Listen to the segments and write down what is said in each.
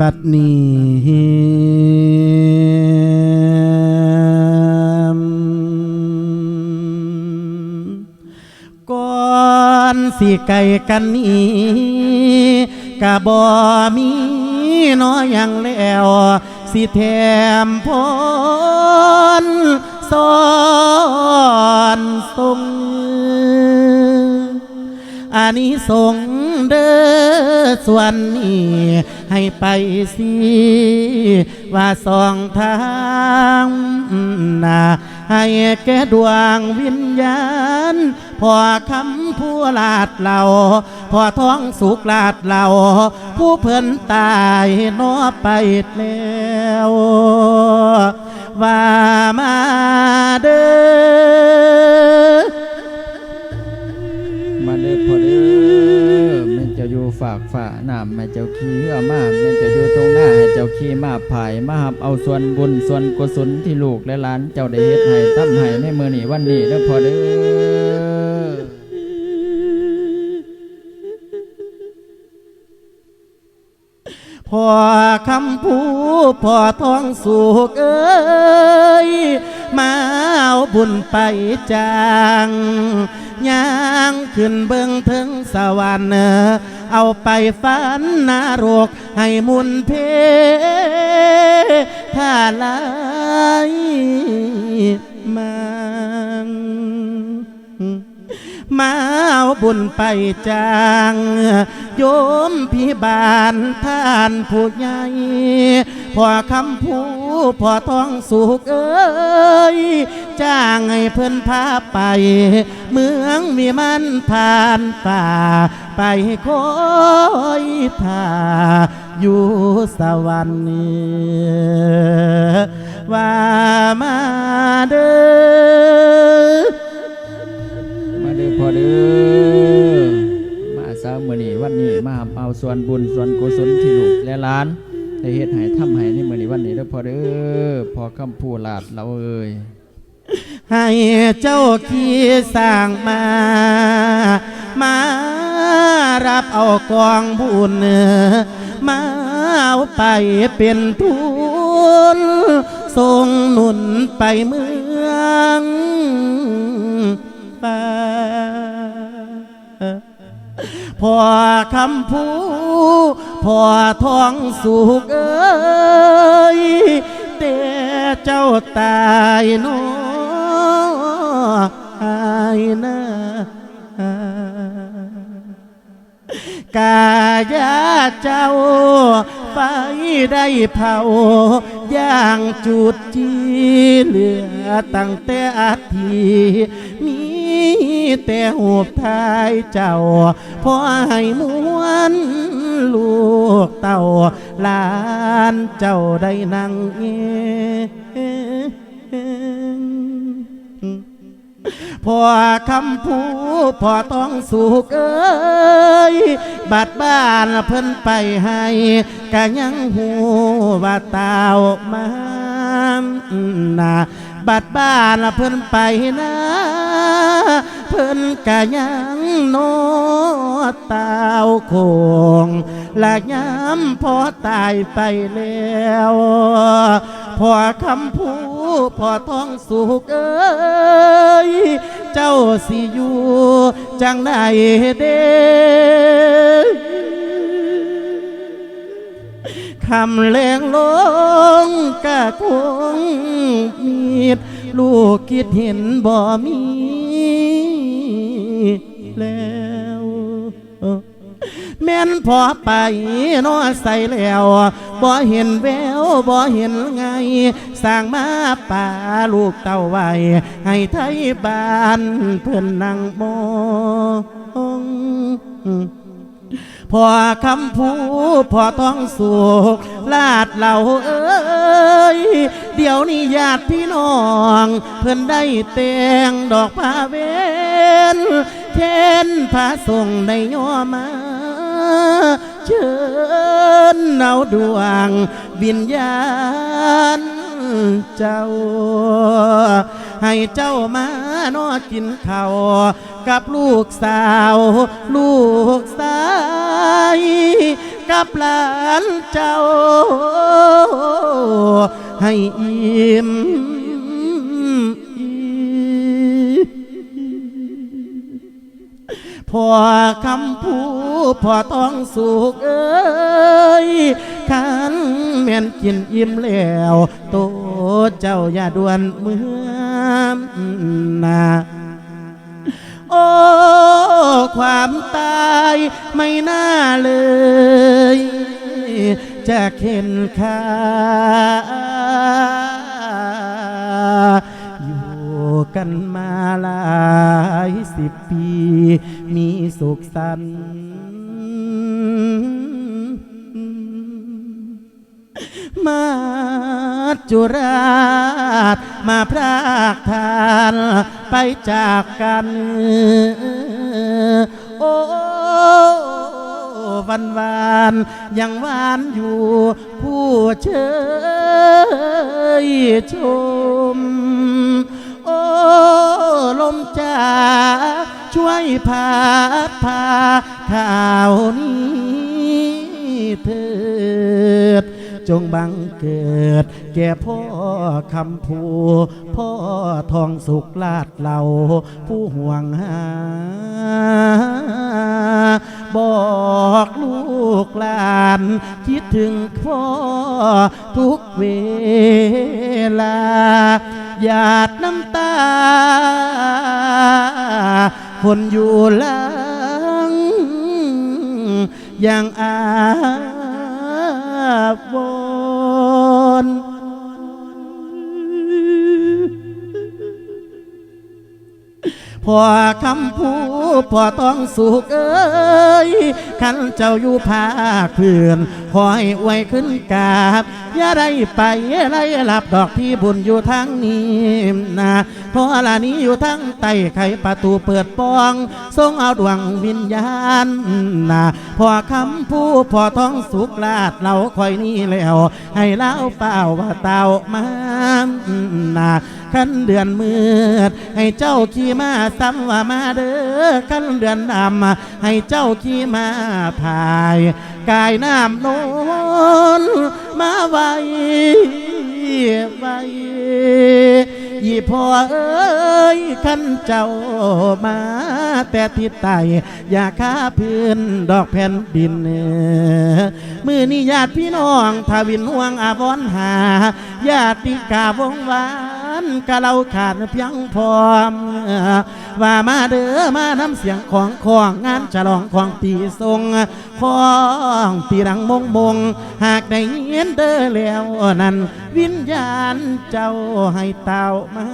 บัดนี้ก่อนสิไก่กันนี้กะบ่มีน้อยยังแล้ว สิแถมพรสอนทรงอานิสงส์ เด้อส่วนนี้ให้ไปสิว่าสองทางนาให้แก่ดวงวิญญาณพอคำผู้ลาดเหล่าพอท้องสุกลาดเหล่าผู้เพิ่นตายนอไปแล้ว ว่ามาเด้อาแม่เจ้าขี้เหือมาแม่นจะอยู่ตรงหน้าให้เจ้าขี้มาผายมาหับเอาส่วนบุญส่วนกุศลที่ลูกและหลานเจ้าได้เฮ็ดให้ตั้มให้ในมือนี้วันนี้เด้อพอเด้อพอคำพูพอท้องสุกเอ้ย มาเอาบุญไปจางย่างขึ้นเบื้องถึงสวรรค์เอาไปฝันนรกให้มุนเพท่าลายมัง มาเอาบุญไปจางโยมพี่บานท่านผู้ใหญ่พอคำพูพอท้องสุกเอ้ยจ้างให้เพิ่อนพาไป เมืองมีมันผ่านป่า ไปคอยท่าอยู่สวรรค์นี้ว่ามาเด้อ เด้อพอเด้อมาสาวมือนี้วันนี้มาเอาส่วนบุญส่วนกุศลที่ลูกและหลานได้เฮ็ดให้ทำให้ในมือนี้วันนี้เด้อพอเด้อพอคำพูลาดเราเอ้ยให้เจ้าขี้สร้างมา มารับเอากองบุญมาเอาไปเป็นทุนส่งหนุนไปเมือ พอคำพูพอท้องสุกเอ้ยแต่เจ้าตายน้อายนะกายาเจ้าไฟได้เผาย่างจุดจีเหลือตั้งแต่อาทีมี แต่หูบทายเจ้าพอให้มวนลูกเต่าหลานเจ้าได้นั่งเองพอคำพูพอต้องสุกเอ้ยบัดบ้านเพิ่นไปให้กะยังหูว่าเต่ามานาบัดบ้านเพิ่นไปนะ เพิ่นกะยังโนเต่าโคงและย้ำพอตายไปแล้วพอคำพูพอท้องสุกเอ้ยเจ้าสิอยู่จังไดเด้คำแรงลงกะคงมีดลูกคิดเห็นบ่มี แล้ว แม่นพอไปนอใส่แล้วบ่เห็นแววบ่เห็นไงสร้างมาป่าลูกเต้าไว้ให้ไทยบ้านเพื่อนนั่งมองพอคำพูพอท้องสุกลาดเหล่าเอ้ย เดี๋ยวนี้ญาติพี่น้อง เพื่อนได้แต่งดอกผ้าเวน เทนพระทรงในย่อมาเชิญเอาดวงวิญญาณเจ้า ให้เจ้ามานอกินข้าวกับลูกสาว ลูกสายกับหลานเจ้า ให้อิ่ม พอคำพูพอต้องสุกเอ้ยขันแม่นกินอิ่มแล้วโตเจ้าอย่าด่วนเมื่อนาโอ้ ความตายไม่น่าเลย จะเข็นค่า กันมาหลายสิบปี มีสุขสันต์มาจุราชมาพรากทานไปจากกัน โอ้วันวานยังวานอยู่ผู้เชยชม ช่วยพัดพาข่าวนี้เถิดจงบังเกิด แก่พ่อคำพูพ่อทองสุขลาดเหล่า ผู้ห่วงหา บอกลูกหลาน คิดถึงพ่อทุกเวลาหยาดน้ำตา คนอยู่หลังอย่างอาว พอคำพูดพอต้องสุกเอ้ยขันเจ้าอยู่ภาคเพื่อนคอยไว้ขึ้นกาบอย่าได้ไปไรหลับดอกที่บุญอยู่ทางนี้นะเพราะลานี้อยู่ทั้งใต้ไขประตูเปิดปองทรงเอาดวงวิญญาณนะพอคำพูพอท้องสุกลาดเราคอยนี่แล้ว ให้เล่าเปล่าว่าเต่ามานะ ขั้นเดือนมืด ให้เจ้าขี่มาซ้ำว่ามาเด้อขั้นเดือนดำให้เจ้าขี่มาพายกายน้ำโน้นมาไว้ไว้ยี่พ่อเอ้ยขันเจ้ามาแต่ทิศใต้อย่าค้าพื้นดอกแผ่นดิน มือนี้ญาติพี่น้องทวินห่วงอาวรณ์หาญาติกาวงวา นกะเราขาดเพียงพร้อมว่ามาเด้อมานำเสียงของของงานฉลองของปีทรงของปีรังมงมง หากได้ยินเด้อแล้วนั้นวิญญาณเจ้าให้เต่ามา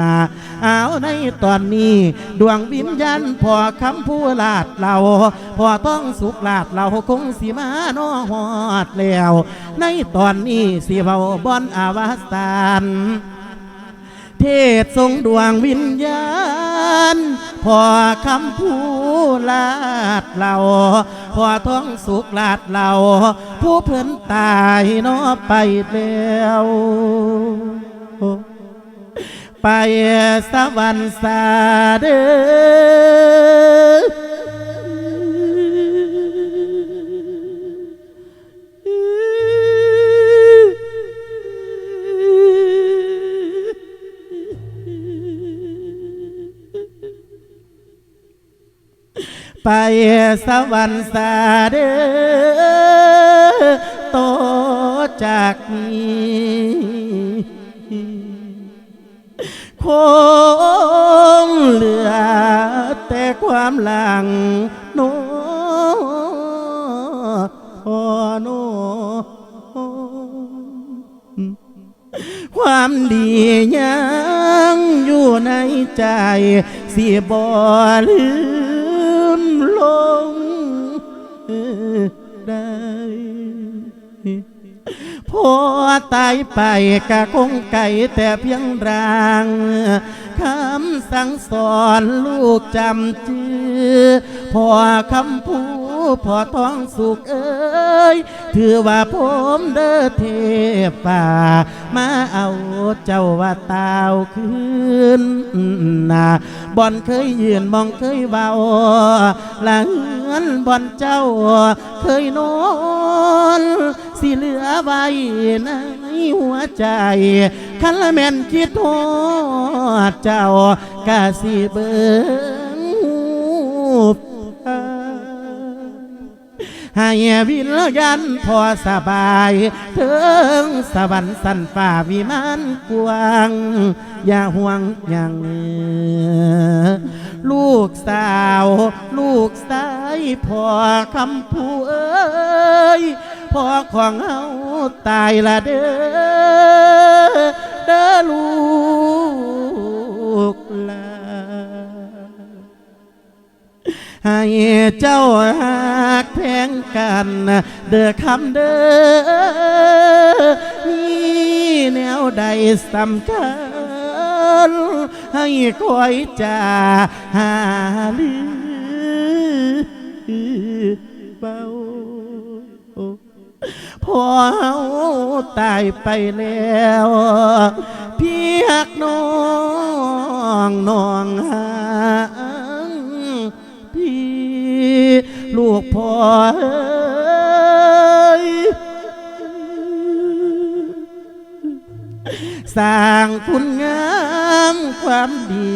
นาเอาในตอนนี้ ดวงวิญญาณพอคำพูลาดเราพอต้องสุขลาดเราคงสิมาโนหอดแล้ว ในตอนนี้สิเบาบอนอาวสาน เทศทรงดวงวิญญาณพอคำพูลาดเราพอท้องสุขลาดเราผู้เพิ่นตายนอไปแล้วไปสวรรค์สาเด้อ ไปสวรรค์สาเดอโตจากนี้คงเหลือแต่ความหลังโนพอโนความดียังอยู่ในใจสิบ่ลืม ตายไปกะคงไก่แต่เพียงรางคำสั่งสอนลูกจำจือพอคำพูพอท้องสุกเอ้ย ถือว่าผมเด้อเทพป่า มาเอาเจ้าว่าตาวคืนนาบ่อนเคยยืนมองเคยเบาหลังเงินบ่อนเจ้าเคยนอน สิเหลือไว้ในหัวใจคันละแม่นคิดโทอดเจ้ากะสิเบิ่งหูให้วิญญาณพอสบายถึงสวรรค์สันฝ่าวิมานกว้างอย่าห่วงอย่างลูกสาว ลูกสายพอคำพูเอ้ย พ่อของเฮาตายละเด้อเด้อลูกลาให้เจ้าหักแพงกัน เด้อคำเด้อมีแนวใดสำคัญให้คอยจาหาลือเบา พ่อเฮาตายไปแล้วพี่หักน้องน้องหางพี่ลูกพ่อ สร้างคุณงามความดี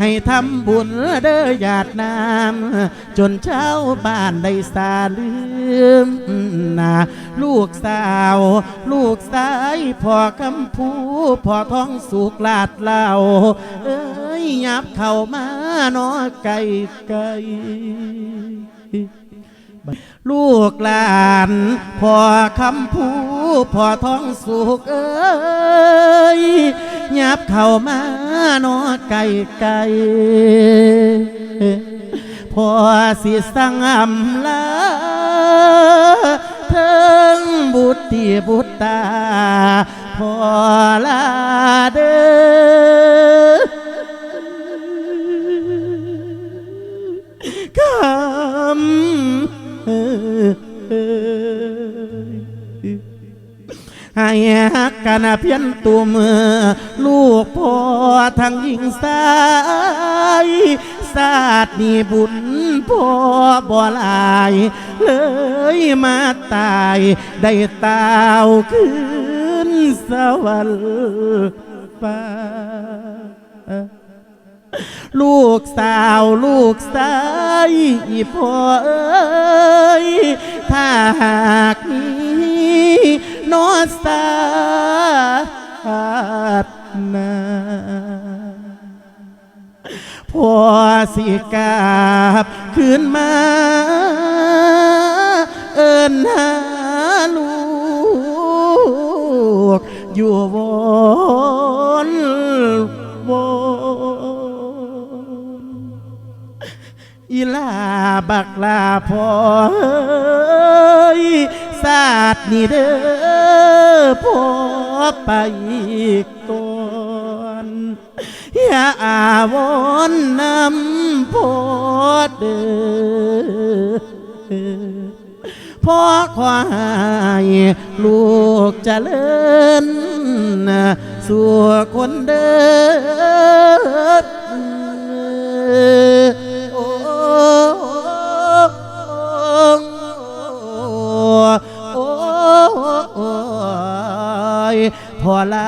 ให้ทำบุญเด้อญาตินามจนเช้าบ้านได้สาลืมนาลูกสาว ลูกสายพ่อคำพูพ่อท้องสุกลาดเล่า เอ้ยยับเข้ามาเนอไก่ไก่ลู ลูกหลานพ่อคำพูพ่อท้องสุกเอ้ยยับเข้ามานอไก่ไก่พ่อสิสังอำลาเทิงบุตรที่บุตรตาพ่อลาเด้อคำ ให้ฮักกันเพียนตัวมือลูกพ่อทั้งหญิงสายศาสตร์นี่บุญพ่อบ่ลาย เลยมาตายได้ตาวขึ้นสวรรค์ฟ้า ลูกสาวลูกสายอีพ่อเอ้ยถ้าหากมีนอสาดนาพ่อสิกาบคืนมา เอินหาลูก อยู่วน บักลาพ่อเอ้ยศาสตร์นี่เด้อพ่อไปก่อนอย่าอาวรณ์นำพ่อเด้อพ่อขอให้ลูกจะเจริญสู่คนเดิน ভোলা